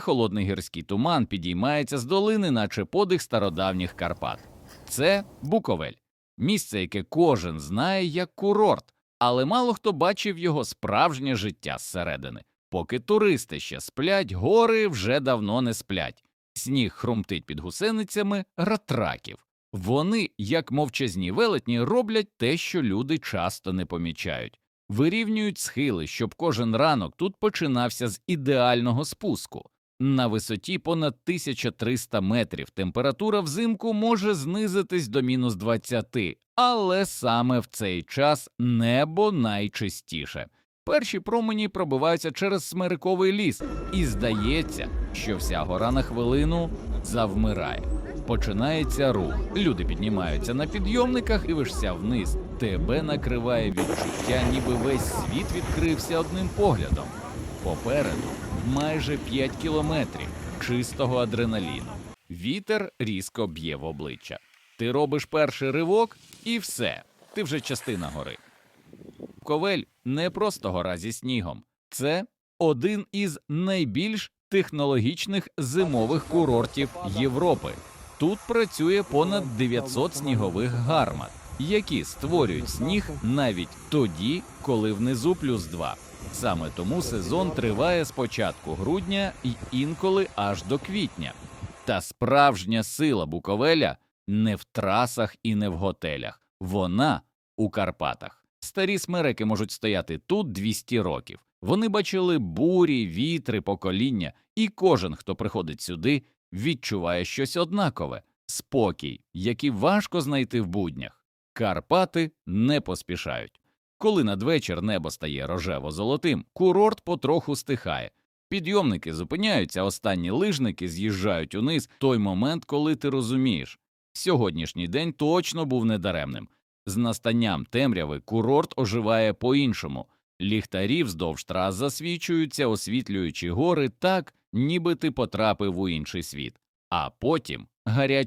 Холодний гірський туман підіймається з долини, наче подих стародавніх Карпат. Це Буковель, місце, яке кожен знає як курорт, але мало хто бачив його справжнє життя зсередини. Поки туристи ще сплять, гори вже давно не сплять. Сніг хрумтить під гусеницями ратраків. Вони, як мовчазні велетні, роблять те, що люди часто не помічають. Вирівнюють схили, щоб кожен ранок тут починався з ідеального спуску. На висоті понад 1300 метрів температура взимку може знизитись до мінус 20, але саме в цей час небо найчистіше. Перші промені пробиваються через смириковий ліс, і здається, що вся гора на хвилину завмирає. Починається рух. Люди піднімаються на підйомниках і вишся вниз. Тебе накриває відчуття, ніби весь світ відкрився одним поглядом. Попереду майже 5 кілометрів чистого адреналіну. Вітер різко б'є в обличчя. Ти робиш перший ривок, і все. Ти вже частина гори. Ковель не просто гора зі снігом, це один із найбільш технологічних зимових курортів Європи. Тут працює понад 900 снігових гармат, які створюють сніг навіть тоді, коли внизу плюс 2. Саме тому сезон триває з початку грудня і інколи аж до квітня. Та справжня сила Буковеля не в трасах і не в готелях, вона у Карпатах. Старі смереки можуть стояти тут 200 років. Вони бачили бурі, вітри, покоління, і кожен, хто приходить сюди, відчуває щось однакове спокій, який важко знайти в буднях. Карпати не поспішають. Коли надвечір небо стає рожево-золотим, курорт потроху стихає. Підйомники зупиняються, останні лижники з'їжджають униз той момент, коли ти розумієш, сьогоднішній день точно був недаремним. З настанням темряви курорт оживає по-іншому. Ліхтарі вздовж трас засвічуються, освітлюючи гори так, ніби ти потрапив у інший світ. А потім гарячий